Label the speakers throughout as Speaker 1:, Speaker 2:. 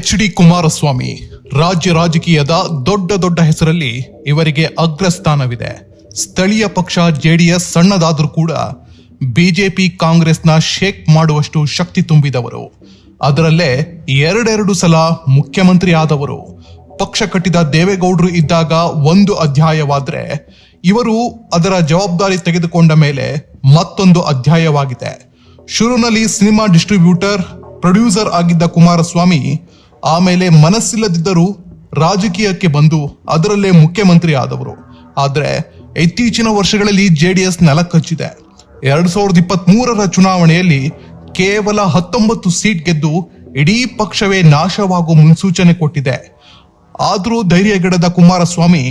Speaker 1: H D Kumaraswamy ರಾಜ್ಯ ರಾಜಕೀಯದ ದೊಡ್ಡ ದೊಡ್ಡ ಹೆಸರಲ್ಲಿ ಇವರಿಗೆ ಅಗ್ರಸ್ಥಾನವಿದೆ. ಸ್ಥಳೀಯ ಪಕ್ಷ ಜೆಡಿಎಸ್ ಸಣ್ಣದಾದರೂ ಕೂಡ ಬಿಜೆಪಿ ಕಾಂಗ್ರೆಸ್ನ ಶೇಕ್ ಮಾಡುವಷ್ಟು ಶಕ್ತಿ ತುಂಬಿದವರು. ಅದರಲ್ಲೇ ಎರಡೆರಡು ಸಲ ಮುಖ್ಯಮಂತ್ರಿ ಆದವರು. ಪಕ್ಷ ಕಟ್ಟಿದ ದೇವೇಗೌಡರು ಇದ್ದಾಗ ಒಂದು ಅಧ್ಯಾಯವಾದರೆ ಇವರು ಅದರ ಜವಾಬ್ದಾರಿ ತೆಗೆದುಕೊಂಡ ಮೇಲೆ ಮತ್ತೊಂದು ಅಧ್ಯಾಯವಾಗಿದೆ. ಶುರುನಲ್ಲಿ ಸಿನಿಮಾ ಡಿಸ್ಟ್ರಿಬ್ಯೂಟರ್, ಪ್ರೊಡ್ಯೂಸರ್ ಆಗಿದ್ದ ಕುಮಾರಸ್ವಾಮಿ ಆಮೇಲೆ ಮನಸ್ಸಿಲ್ಲದಿದ್ದರೂ ರಾಜಕೀಯಕ್ಕೆ ಬಂದು ಅದರಲ್ಲೇ ಮುಖ್ಯಮಂತ್ರಿ ಆದವರು ಆದರೆ ಇತ್ತೀಚಿನ ವರ್ಷಗಳಲ್ಲಿ ಜೆಡಿಎಸ್ ನೆಲಕಚ್ಚಿದೆ. ಎರಡ್ ಸಾವಿರದ ಇಪ್ಪತ್ತ್ ಮೂರರ ಚುನಾವಣೆಯಲ್ಲಿ ಕೇವಲ ಹತ್ತೊಂಬತ್ತು ಸೀಟ್ ಗೆದ್ದು ಇಡೀ ಪಕ್ಷವೇ ನಾಶವಾಗುವ ಮುನ್ಸೂಚನೆ ಕೊಟ್ಟಿದೆ. ಆದರೂ ಧೈರ್ಯಗೆಡದ ಕುಮಾರಸ್ವಾಮಿ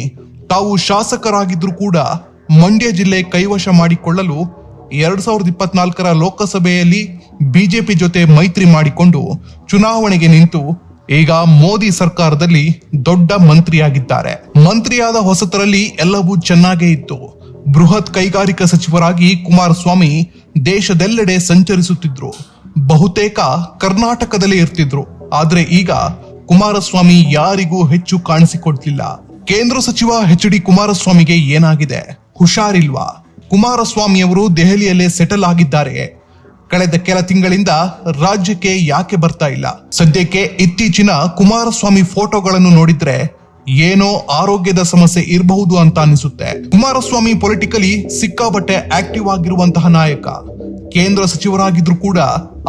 Speaker 1: ತಾವು ಶಾಸಕರಾಗಿದ್ರು ಕೂಡ ಮಂಡ್ಯ ಜಿಲ್ಲೆ ಕೈವಶ ಮಾಡಿಕೊಳ್ಳಲು ಎರಡ್ ಸಾವಿರದ ಇಪ್ಪತ್ನಾಲ್ಕರ ಲೋಕಸಭೆಯಲ್ಲಿ ಬಿಜೆಪಿ ಜೊತೆ ಮೈತ್ರಿ ಮಾಡಿಕೊಂಡು ಚುನಾವಣೆಗೆ ನಿಂತು ಈಗ ಮೋದಿ ಸರ್ಕಾರದಲ್ಲಿ ದೊಡ್ಡ ಮಂತ್ರಿಯಾಗಿದ್ದಾರೆ. ಮಂತ್ರಿಯಾದ ಹೊಸತರಲ್ಲಿ ಎಲ್ಲವೂ ಚೆನ್ನಾಗೇ ಇತ್ತು. ಬೃಹತ್ ಕೈಗಾರಿಕಾ ಸಚಿವರಾಗಿ ಕುಮಾರಸ್ವಾಮಿ ದೇಶದೆಲ್ಲೆಡೆ ಸಂಚರಿಸುತ್ತಿದ್ರು. ಬಹುತೇಕ ಕರ್ನಾಟಕದಲ್ಲಿ ಇರ್ತಿದ್ರು. ಆದ್ರೆ ಈಗ ಕುಮಾರಸ್ವಾಮಿ ಯಾರಿಗೂ ಹೆಚ್ಚು ಕಾಣಿಸಿಕೊಡ್ತಿಲ್ಲ ಕೇಂದ್ರ ಸಚಿವ ಎಚ್ ಡಿ ಕುಮಾರಸ್ವಾಮಿಗೆ ಏನಾಗಿದೆ? ಹುಷಾರಿಲ್ವಾ? ಕುಮಾರಸ್ವಾಮಿಯವರು ದೆಹಲಿಯಲ್ಲೇ ಸೆಟಲ್ ಆಗಿದ್ದಾರೆ. ಕಳೆದ ಕೆಲ ತಿಂಗಳಿಂದ ರಾಜ್ಯಕ್ಕೆ ಯಾಕೆ ಬರ್ತಾ ಇಲ್ಲ? ಸದ್ಯಕ್ಕೆ ಇತ್ತೀಚಿನ ಕುಮಾರಸ್ವಾಮಿ ಫೋಟೋಗಳನ್ನು ನೋಡಿದ್ರೆ ಏನೋ ಆರೋಗ್ಯದ ಸಮಸ್ಯೆ ಇರಬಹುದು ಅಂತ ಅನಿಸುತ್ತೆ. ಕುಮಾರಸ್ವಾಮಿ ಪೊಲಿಟಿಕಲಿ ಸಿಕ್ಕಾಬಟ್ಟೆ ಆಕ್ಟಿವ್ ಆಗಿರುವಂತಹ ನಾಯಕ. ಕೇಂದ್ರ ಸಚಿವರಾಗಿದ್ರು ಕೂಡ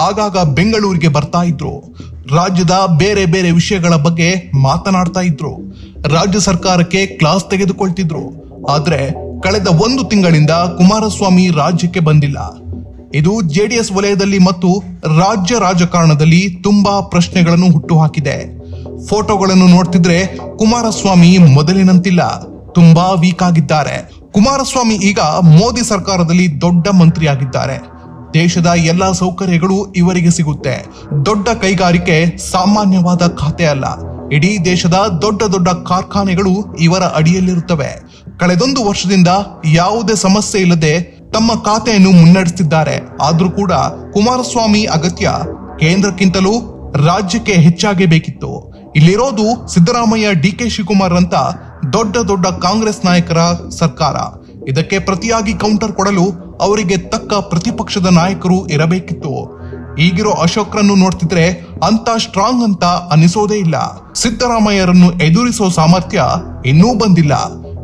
Speaker 1: ಆಗಾಗ ಬೆಂಗಳೂರಿಗೆ ಬರ್ತಾ ಇದ್ರು. ರಾಜ್ಯದ ಬೇರೆ ಬೇರೆ ವಿಷಯಗಳ ಬಗ್ಗೆ ಮಾತನಾಡ್ತಾ ಇದ್ರು. ರಾಜ್ಯ ಸರ್ಕಾರಕ್ಕೆ ಕ್ಲಾಸ್ ತೆಗೆದುಕೊಳ್ತಿದ್ರು. ಆದ್ರೆ ಕಳೆದ ಒಂದು ತಿಂಗಳಿಂದ ಕುಮಾರಸ್ವಾಮಿ ರಾಜ್ಯಕ್ಕೆ ಬಂದಿಲ್ಲ. ಇದು ಜೆಡಿಎಸ್ ವಲಯದಲ್ಲಿ ಮತ್ತು ರಾಜ್ಯ ರಾಜಕಾರಣದಲ್ಲಿ ತುಂಬಾ ಪ್ರಶ್ನೆಗಳನ್ನು ಹುಟ್ಟುಹಾಕಿದೆ. ಫೋಟೋಗಳನ್ನು ನೋಡ್ತಿದ್ರೆ ಕುಮಾರಸ್ವಾಮಿ ಮೊದಲಿನಂತಿಲ್ಲ, ತುಂಬಾ ವೀಕ್ ಆಗಿದ್ದಾರೆ. ಕುಮಾರಸ್ವಾಮಿ ಈಗ ಮೋದಿ ಸರ್ಕಾರದಲ್ಲಿ ದೊಡ್ಡ ಮಂತ್ರಿಯಾಗಿದ್ದಾರೆ. ದೇಶದ ಎಲ್ಲಾ ಸೌಕರ್ಯಗಳು ಇವರಿಗೆ ಸಿಗುತ್ತೆ. ದೊಡ್ಡ ಕೈಗಾರಿಕೆ ಸಾಮಾನ್ಯವಾದ ಖಾತೆ ಅಲ್ಲ. ಇಡೀ ದೇಶದ ದೊಡ್ಡ ದೊಡ್ಡ ಕಾರ್ಖಾನೆಗಳು ಇವರ ಅಡಿಯಲ್ಲಿರುತ್ತವೆ. ಕಳೆದೊಂದು ವರ್ಷದಿಂದ ಯಾವುದೇ ಸಮಸ್ಯೆ ಇಲ್ಲದೆ ತಮ್ಮ ಖಾತೆಯನ್ನು ಮುನ್ನಡೆಸುತ್ತಿದ್ದಾರೆ. ಆದರೂ ಕೂಡ ಕುಮಾರಸ್ವಾಮಿ ಅಗತ್ಯ ಕೇಂದ್ರಕ್ಕಿಂತಲೂ ರಾಜ್ಯಕ್ಕೆ ಹೆಚ್ಚಾಗಿ ಬೇಕಿತ್ತು ಇಲ್ಲಿರೋದು ಸಿದ್ದರಾಮಯ್ಯ ಡಿ ಕೆ ಶಿವಕುಮಾರ್ ಅಂತ ದೊಡ್ಡ ದೊಡ್ಡ ಕಾಂಗ್ರೆಸ್ ನಾಯಕರ ಸರ್ಕಾರ. ಇದಕ್ಕೆ ಪ್ರತಿಯಾಗಿ ಕೌಂಟರ್ ಕೊಡಲು ಅವರಿಗೆ ತಕ್ಕ ಪ್ರತಿಪಕ್ಷದ ನಾಯಕರು ಇರಬೇಕಿತ್ತು. ಈಗಿರೋ ಅಶೋಕ್ರನ್ನು ನೋಡ್ತಿದ್ರೆ ಅಂತ ಸ್ಟ್ರಾಂಗ್ ಅಂತ ಅನಿಸೋದೇ ಇಲ್ಲ. ಸಿದ್ದರಾಮಯ್ಯರನ್ನು ಎದುರಿಸೋ ಸಾಮರ್ಥ್ಯ ಇನ್ನೂ ಬಂದಿಲ್ಲ.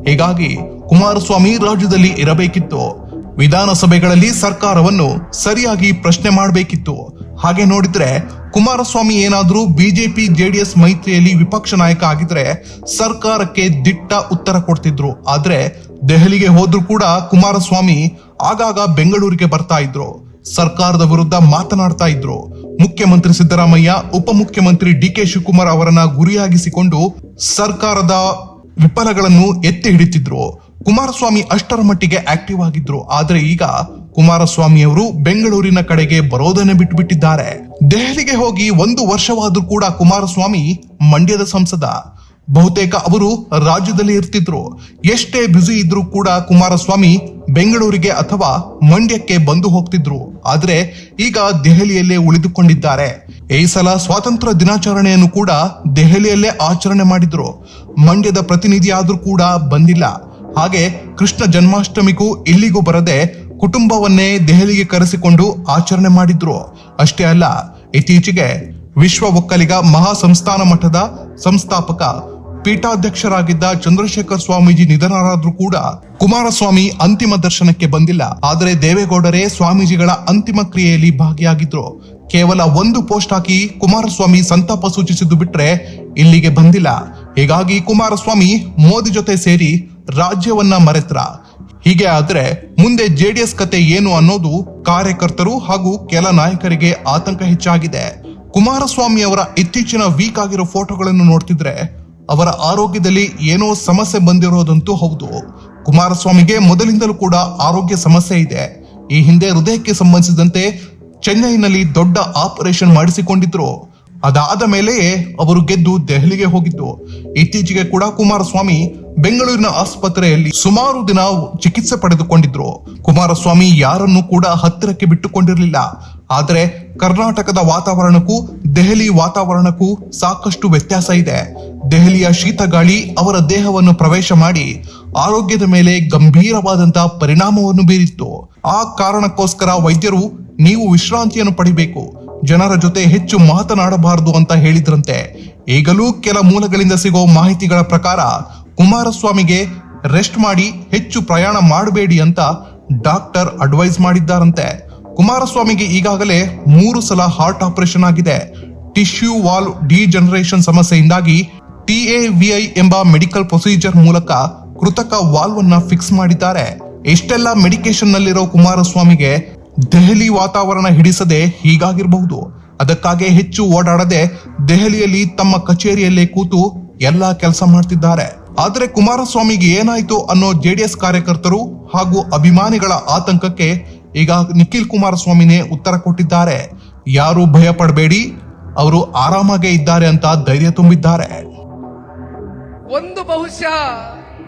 Speaker 1: ಹೀಗಾಗಿ ಕುಮಾರಸ್ವಾಮಿ ರಾಜ್ಯದಲ್ಲಿ ಇರಬೇಕಿತ್ತು. ವಿಧಾನಸಭೆಗಳಲ್ಲಿ ಸರ್ಕಾರವನ್ನು ಸರಿಯಾಗಿ ಪ್ರಶ್ನೆ ಮಾಡಬೇಕಿತ್ತು. ಹಾಗೆ ನೋಡಿದ್ರೆ ಕುಮಾರಸ್ವಾಮಿ ಏನಾದರೂ ಬಿಜೆಪಿ, ಜೆಡಿಎಸ್ ಮೈತ್ರಿಯಲ್ಲಿ ವಿಪಕ್ಷ ನಾಯಕ ಆಗಿದ್ರೆ ಸರ್ಕಾರಕ್ಕೆ ದಿಟ್ಟ ಉತ್ತರ ಕೊಡ್ತಿದ್ರು. ಆದ್ರೆ ದೆಹಲಿಗೆ ಹೋದ್ರೂ ಕೂಡ ಕುಮಾರಸ್ವಾಮಿ ಆಗಾಗ ಬೆಂಗಳೂರಿಗೆ ಬರ್ತಾ ಇದ್ರು. ಸರ್ಕಾರದ ವಿರುದ್ಧ ಮಾತನಾಡ್ತಾ ಇದ್ರು. ಮುಖ್ಯಮಂತ್ರಿ ಸಿದ್ದರಾಮಯ್ಯ, ಉಪಮುಖ್ಯಮಂತ್ರಿ ಡಿ ಕೆ ಶಿವಕುಮಾರ್ ಅವರನ್ನ ಗುರಿಯಾಗಿಸಿಕೊಂಡು ಸರ್ಕಾರದ ವಿಫಲಗಳನ್ನು ಎತ್ತಿ ಹಿಡಿತಿದ್ರು. ಕುಮಾರಸ್ವಾಮಿ ಅಷ್ಟರ ಮಟ್ಟಿಗೆ ಆಕ್ಟಿವ್ ಆಗಿದ್ರು. ಆದ್ರೆ ಈಗ ಕುಮಾರಸ್ವಾಮಿ ಅವರು ಬೆಂಗಳೂರಿನ ಕಡೆಗೆ ಬರೋದನ್ನೇ ಬಿಟ್ಟುಬಿಟ್ಟಿದ್ದಾರೆ ದೆಹಲಿಗೆ ಹೋಗಿ ಒಂದು ವರ್ಷವಾದ್ರೂ ಕೂಡ ಕುಮಾರಸ್ವಾಮಿ ಮಂಡ್ಯದ ಸಂಸದ. ಬಹುತೇಕ ಅವರು ರಾಜ್ಯದಲ್ಲಿ ಇರ್ತಿದ್ರು. ಎಷ್ಟೇ ಬ್ಯುಸಿ ಇದ್ರೂ ಕೂಡ ಕುಮಾರಸ್ವಾಮಿ ಬೆಂಗಳೂರಿಗೆ ಅಥವಾ ಮಂಡ್ಯಕ್ಕೆ ಬಂದು ಹೋಗ್ತಿದ್ರು. ಆದ್ರೆ ಈಗ ದೆಹಲಿಯಲ್ಲೇ ಉಳಿದುಕೊಂಡಿದ್ದಾರೆ. ಈ ಸಲ ಸ್ವಾತಂತ್ರ್ಯ ದಿನಾಚರಣೆಯನ್ನು ಕೂಡ ದೆಹಲಿಯಲ್ಲೇ ಆಚರಣೆ ಮಾಡಿದ್ರು. ಮಂಡ್ಯದ ಪ್ರತಿನಿಧಿಯಾದರೂ ಕೂಡ ಬಂದಿಲ್ಲ. ಹಾಗೆ ಕೃಷ್ಣ ಜನ್ಮಾಷ್ಟಮಿಗೂ ಇಲ್ಲಿಗೂ ಬರದೆ ಕುಟುಂಬವನ್ನೇ ದೆಹಲಿಗೆ ಕರೆಸಿಕೊಂಡು ಆಚರಣೆ ಮಾಡಿದ್ರು. ಅಷ್ಟೇ ಅಲ್ಲ, ಇತ್ತೀಚೆಗೆ ವಿಶ್ವ ಒಕ್ಕಲಿಗ ಮಹಾಸಂಸ್ಥಾನ ಮಠದ ಸಂಸ್ಥಾಪಕ, ಪೀಠಾಧ್ಯಕ್ಷರಾಗಿದ್ದ ಚಂದ್ರಶೇಖರ್ ಸ್ವಾಮೀಜಿ ನಿಧನರಾದ್ರೂ ಕೂಡ ಕುಮಾರಸ್ವಾಮಿ ಅಂತಿಮ ದರ್ಶನಕ್ಕೆ ಬಂದಿಲ್ಲ. ಆದರೆ ದೇವೇಗೌಡರೇ ಸ್ವಾಮೀಜಿಗಳ ಅಂತಿಮ ಕ್ರಿಯೆಯಲ್ಲಿ ಭಾಗಿಯಾಗಿದ್ರು. ಕೇವಲ ಒಂದು ಪೋಸ್ಟ್ ಹಾಕಿ ಕುಮಾರಸ್ವಾಮಿ ಸಂತಾಪ ಸೂಚಿಸಿದ್ದು ಬಿಟ್ರೆ ಇಲ್ಲಿಗೆ ಬಂದಿಲ್ಲ. ಹೀಗಾಗಿ ಕುಮಾರಸ್ವಾಮಿ ಮೋದಿ ಜೊತೆ ಸೇರಿ ರಾಜ್ಯವನ್ನ ಮರೆತ್ರ. ಹೀಗೆ ಆದ್ರೆ ಮುಂದೆ ಜೆಡಿಎಸ್ ಕತೆ ಏನು ಅನ್ನೋದು ಕಾರ್ಯಕರ್ತರು ಹಾಗೂ ಕೆಲ ನಾಯಕರಿಗೆ ಆತಂಕ ಹೆಚ್ಚಾಗಿದೆ. ಕುಮಾರಸ್ವಾಮಿ ಅವರ ಇತ್ತೀಚಿನ ವೀಕ್ ಆಗಿರೋ ಫೋಟೋಗಳನ್ನು ನೋಡ್ತಿದ್ರೆ ಅವರ ಆರೋಗ್ಯದಲ್ಲಿ ಏನೋ ಸಮಸ್ಯೆ ಬಂದಿರೋದಂತೂ ಹೌದು. ಕುಮಾರಸ್ವಾಮಿಗೆ ಮೊದಲಿಂದಲೂ ಕೂಡ ಆರೋಗ್ಯ ಸಮಸ್ಯೆ ಇದೆ. ಈ ಹಿಂದೆ ಹೃದಯಕ್ಕೆ ಸಂಬಂಧಿಸಿದಂತೆ ಚೆನ್ನೈನಲ್ಲಿ ದೊಡ್ಡ ಆಪರೇಷನ್ ಮಾಡಿಸಿಕೊಂಡಿದ್ರು. ಅದಾದ ಮೇಲೆಯೇ ಅವರು ಗೆದ್ದು ದೆಹಲಿಗೆ ಹೋಗಿದ್ದು. ಇತ್ತೀಚೆಗೆ ಕೂಡ ಕುಮಾರಸ್ವಾಮಿ ಬೆಂಗಳೂರಿನ ಆಸ್ಪತ್ರೆಯಲ್ಲಿ ಸುಮಾರು ದಿನ ಚಿಕಿತ್ಸೆ ಪಡೆದುಕೊಂಡಿದ್ರು. ಕುಮಾರಸ್ವಾಮಿ ಯಾರನ್ನು ಕೂಡ ಹತ್ತಿರಕ್ಕೆ ಬಿಟ್ಟುಕೊಂಡಿರಲಿಲ್ಲ. ಆದರೆ ಕರ್ನಾಟಕದ ವಾತಾವರಣಕ್ಕೂ, ದೆಹಲಿ ವಾತಾವರಣಕ್ಕೂ ಸಾಕಷ್ಟು ವ್ಯತ್ಯಾಸ ಇದೆ. ದೆಹಲಿಯ ಶೀತಗಾಳಿ ಅವರ ದೇಹವನ್ನು ಪ್ರವೇಶ ಮಾಡಿ ಆರೋಗ್ಯದ ಮೇಲೆ ಗಂಭೀರವಾದಂತಹ ಪರಿಣಾಮವನ್ನು ಬೀರಿತ್ತು. ಆ ಕಾರಣಕ್ಕೋಸ್ಕರ ವೈದ್ಯರು, ನೀವು ವಿಶ್ರಾಂತಿಯನ್ನು ಪಡಿಬೇಕು. ಜನರ ಜೊತೆ ಹೆಚ್ಚು ಮಾತನಾಡಬಾರದು ಅಂತ ಹೇಳಿದ್ರಂತೆ. ಈಗಲೂ ಕೆಲ ಮೂಲಗಳಿಂದ ಸಿಗೋ ಮಾಹಿತಿಗಳ ಪ್ರಕಾರ ಕುಮಾರಸ್ವಾಮಿಗೆ ರೆಸ್ಟ್ ಮಾಡಿ ಹೆಚ್ಚು ಪ್ರಯಾಣ ಮಾಡಬೇಡಿ ಅಂತ ಡಾಕ್ಟರ್ ಅಡ್ವೈಸ್ ಮಾಡಿದ್ದಾರಂತೆ. ಕುಮಾರಸ್ವಾಮಿಗೆ ಈಗಾಗಲೇ ಮೂರು ಸಲ ಹಾರ್ಟ್ ಆಪರೇಷನ್ ಆಗಿದೆ. ಟಿಶ್ಯೂ ವಾಲ್ ಡಿಜನರೇಷನ್ ಸಮಸ್ಯೆಯಿಂದಾಗಿ ಟಿಎವಿಐ ಎಂಬ ಮೆಡಿಕಲ್ ಪ್ರೊಸೀಜರ್ ಮೂಲಕ ಕೃತಕ ವಾಲ್ವ್ ಅನ್ನ ಫಿಕ್ಸ್ ಮಾಡಿದ್ದಾರೆ. ಇಷ್ಟೆಲ್ಲ ಮೆಡಿಕೇಶನ್ ನಲ್ಲಿರೋ ಕುಮಾರಸ್ವಾಮಿಗೆ ದೆಹಲಿ ವಾತಾವರಣ ಹಿಡಿಸದೆ ಹೀಗಾಗಿರಬಹುದು. ಅದಕ್ಕಾಗಿ ಹೆಚ್ಚು ಓಡಾಡದೆ ದೆಹಲಿಯಲ್ಲಿ ತಮ್ಮ ಕಚೇರಿಯಲ್ಲೇ ಕೂತು ಎಲ್ಲಾ ಕೆಲಸ ಮಾಡ್ತಿದ್ದಾರೆ. ಆದರೆ ಕುಮಾರಸ್ವಾಮಿಗೆ ಏನಾಯಿತು ಅನ್ನೋ ಜೆಡಿಎಸ್ ಕಾರ್ಯಕರ್ತರು ಹಾಗೂ ಅಭಿಮಾನಿಗಳ ಆತಂಕಕ್ಕೆ ಈಗ ನಿಖಿಲ್ ಕುಮಾರಸ್ವಾಮಿನೇ ಉತ್ತರ ಕೊಟ್ಟಿದ್ದಾರೆ. ಯಾರು ಭಯ ಪಡಬೇಡಿ ಅವರು ಆರಾಮಾಗೇ ಇದ್ದಾರೆ ಅಂತ ಧೈರ್ಯ ತುಂಬಿದ್ದಾರೆ.
Speaker 2: ಒಂದು ಬಹುಶಃ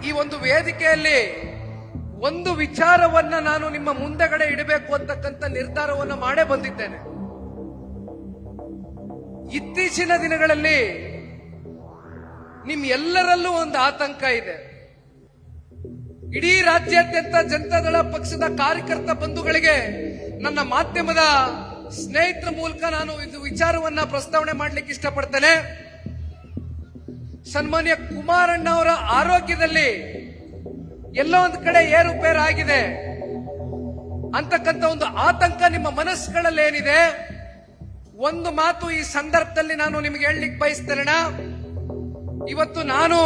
Speaker 2: ಈ ಒಂದು ವೇದಿಕೆಯಲ್ಲಿ ಒಂದು ವಿಚಾರವನ್ನ ನಾನು ನಿಮ್ಮ ಮುಂದೆಗಡೆ ಇಡಬೇಕು ಅಂತಕ್ಕಂಥ ನಿರ್ಧಾರವನ್ನು ಮಾಡೇ ಬಂದಿದ್ದೇನೆ. ಇತ್ತೀಚಿನ ದಿನಗಳಲ್ಲಿ ನಿಮ್ ಎಲ್ಲರಲ್ಲೂ ಒಂದು ಆತಂಕ ಇದೆ. ಇಡೀ ರಾಜ್ಯಾದ್ಯಂತ ಜನತಾದಳ ಪಕ್ಷದ ಕಾರ್ಯಕರ್ತ ಬಂಧುಗಳಿಗೆ ನನ್ನ ಮಾಧ್ಯಮದ ಸ್ನೇಹಿತರ ಮೂಲಕ ನಾನು ಇದು ವಿಚಾರವನ್ನ ಪ್ರಸ್ತಾವನೆ ಮಾಡ್ಲಿಕ್ಕೆ ಇಷ್ಟಪಡ್ತೇನೆ. ಸನ್ಮಾನ್ಯ ಕುಮಾರಣ್ಣ ಅವರ ಆರೋಗ್ಯದಲ್ಲಿ ಎಲ್ಲ ಒಂದು ಕಡೆ ಏರುಪೇರು ಆಗಿದೆ. ಅಂತಕ್ಕಂಥ ಒಂದು ಆತಂಕ ನಿಮ್ಮ ಮನಸ್ಸುಗಳಲ್ಲಿ ಏನಿದೆ? ಒಂದು ಮಾತು ಈ ಸಂದರ್ಭದಲ್ಲಿ ನಾನು ನಿಮಗೆ ಹೇಳಲಿಕ್ಕೆ ಬಯಸ್ತೇನೆ ಇವತ್ತು ನಾನು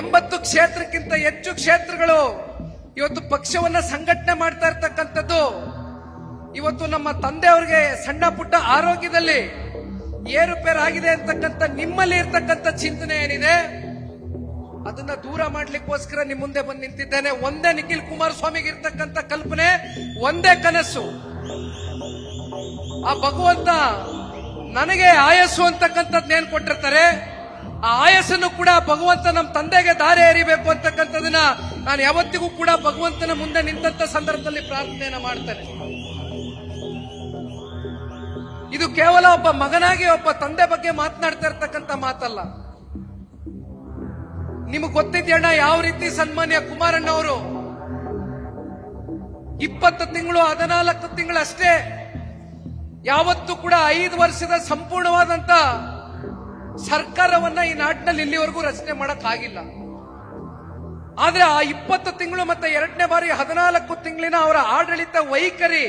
Speaker 2: ಎಂಬತ್ತು ಕ್ಷೇತ್ರಕ್ಕಿಂತ ಹೆಚ್ಚು ಕ್ಷೇತ್ರಗಳು ಇವತ್ತು ಪಕ್ಷವನ್ನ ಸಂಘಟನೆ ಮಾಡ್ತಾ ಇರ್ತಕ್ಕಂಥದ್ದು. ಇವತ್ತು ನಮ್ಮ ತಂದೆಯವರಿಗೆ ಸಣ್ಣ ಪುಟ್ಟ ಆರೋಗ್ಯದಲ್ಲಿ ಏರುಪೇರು ಆಗಿದೆ ಅಂತಕ್ಕಂಥ ನಿಮ್ಮಲ್ಲಿ ಇರ್ತಕ್ಕಂಥ ಚಿಂತನೆ ಏನಿದೆ, ಅದನ್ನ ದೂರ ಮಾಡ್ಲಿಕ್ಕೋಸ್ಕರ ನಿಮ್ ಮುಂದೆ ಬಂದು ನಿಂತಿದ್ದೇನೆ. ಒಂದೇ ನಿಖಿಲ್ ಕುಮಾರಸ್ವಾಮಿಗೆ ಇರ್ತಕ್ಕಂಥ ಕಲ್ಪನೆ, ಒಂದೇ ಕನಸು. ಆ ಭಗವಂತ ನನಗೆ ಆಯಸ್ಸು ಅಂತಕ್ಕಂಥದ್ದು ಏನ್ ಕೊಟ್ಟಿರ್ತಾರೆ? ಆ ಆಯಸ್ಸನ್ನು ಕೂಡ ಭಗವಂತ ನಮ್ಮ ತಂದೆಗೆ ದಾರಿ ಎರಿಬೇಕು ಅಂತಕ್ಕಂಥದನ್ನ ನಾನು ಯಾವತ್ತಿಗೂ ಕೂಡ ಭಗವಂತನ ಮುಂದೆ ನಿಂತ ಸಂದರ್ಭದಲ್ಲಿ ಪ್ರಾರ್ಥನೆಯನ್ನ ಮಾಡ್ತೇನೆ. ಇದು ಕೇವಲ ಒಬ್ಬ ಮಗನಾಗಿ ಒಬ್ಬ ತಂದೆ ಬಗ್ಗೆ ಮಾತನಾಡ್ತಾ ಇರ್ತಕ್ಕಂಥ ಮಾತಲ್ಲ. ನಿಮಗೆ ಗೊತ್ತಿದ್ಯಣ್ಣ, ಯಾವ ರೀತಿ ಸನ್ಮಾನ್ಯ ಕುಮಾರಣ್ಣ ಅವರು ಇಪ್ಪತ್ತು ತಿಂಗಳು, ಹದಿನಾಲ್ಕು ತಿಂಗಳು ಅಷ್ಟೇ ಯಾವತ್ತೂ ಕೂಡ ಐದು ವರ್ಷದ ಸಂಪೂರ್ಣವಾದಂತ ಸರ್ಕಾರವನ್ನ ಈ ನಾಟಿನಲ್ಲಿ ಇಲ್ಲಿವರೆಗೂ ರಚನೆ ಮಾಡಕ್ ಆಗಿಲ್ಲ ಆದ್ರೆ ಆ ಇಪ್ಪತ್ತು ತಿಂಗಳು ಮತ್ತೆ ಎರಡನೇ ಬಾರಿ ಹದಿನಾಲ್ಕು ತಿಂಗಳಿನ ಅವರ ಆಡಳಿತ ವೈಖರಿ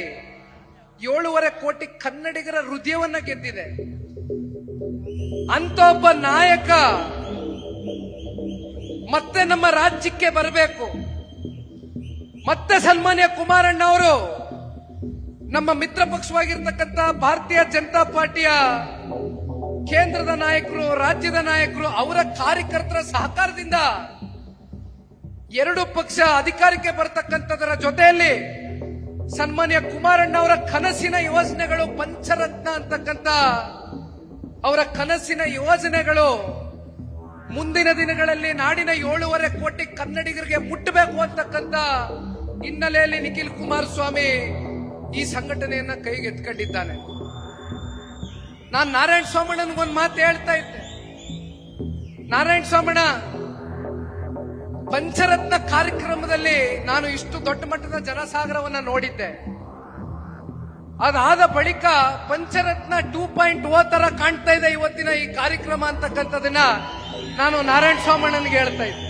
Speaker 2: ಏಳುವರೆ ಕೋಟಿ ಕನ್ನಡಿಗರ ಹೃದಯವನ್ನ ಗೆದ್ದಿದೆ. ಅಂತ ಒಬ್ಬ ನಾಯಕ ಮತ್ತೆ ನಮ್ಮ ರಾಜ್ಯಕ್ಕೆ ಬರಬೇಕು. ಮತ್ತೆ ಸನ್ಮಾನ್ಯ ಕುಮಾರಣ್ಣ ಅವರು ನಮ್ಮ ಮಿತ್ರ ಪಕ್ಷವಾಗಿರ್ತಕ್ಕಂಥ ಭಾರತೀಯ ಜನತಾ ಪಾರ್ಟಿಯ ಕೇಂದ್ರದ ನಾಯಕರು, ರಾಜ್ಯದ ನಾಯಕರು, ಅವರ ಕಾರ್ಯಕರ್ತರ ಸಹಕಾರದಿಂದ ಎರಡು ಪಕ್ಷ ಅಧಿಕಾರಕ್ಕೆ ಬರತಕ್ಕಂಥದರ ಜೊತೆಯಲ್ಲಿ ಸನ್ಮಾನ್ಯ ಕುಮಾರಣ್ಣ ಅವರ ಕನಸಿನ ಯೋಜನೆಗಳು, ಪಂಚರತ್ನ ಅಂತಕ್ಕಂಥ ಅವರ ಕನಸಿನ ಯೋಜನೆಗಳು ಮುಂದಿನ ದಿನಗಳಲ್ಲಿ ನಾಡಿನ ಏಳೂವರೆ ಕೋಟಿ ಕನ್ನಡಿಗರಿಗೆ ಮುಟ್ಟಬೇಕು ಅಂತಕ್ಕಂಥ ಹಿನ್ನೆಲೆಯಲ್ಲಿ ನಿಖಿಲ್ ಕುಮಾರಸ್ವಾಮಿ ಈ ಸಂಘಟನೆಯನ್ನ ಕೈಗೆ ಎತ್ಕೊಂಡಿದ್ದಾನೆ ನಾನು ನಾರಾಯಣ ಸ್ವಾಮಣ್ಣನಿಗೊಂದು ಮಾತು ಹೇಳ್ತಾ ಇದ್ದೆ. ನಾರಾಯಣ ಸ್ವಾಮಣ್ಣ ಪಂಚರತ್ನ ಕಾರ್ಯಕ್ರಮದಲ್ಲಿ ನಾನು ಇಷ್ಟು ದೊಡ್ಡ ಮಟ್ಟದ ಜನಸಾಗರವನ್ನ ನೋಡಿದ್ದೆ. ಅದಾದ ಬಳಿಕ ಪಂಚರತ್ನ ಟೂ ಪಾಯಿಂಟ್ ಓ ತರ ಕಾಣ್ತಾ ಇದೆ ಇವತ್ತಿನ ಈ ಕಾರ್ಯಕ್ರಮ ಅಂತಕ್ಕಂಥದನ್ನ ನಾನು ನಾರಾಯಣ ಸ್ವಾಮಣ್ಣನಿಗೆ ಹೇಳ್ತಾ ಇದ್ದೆ.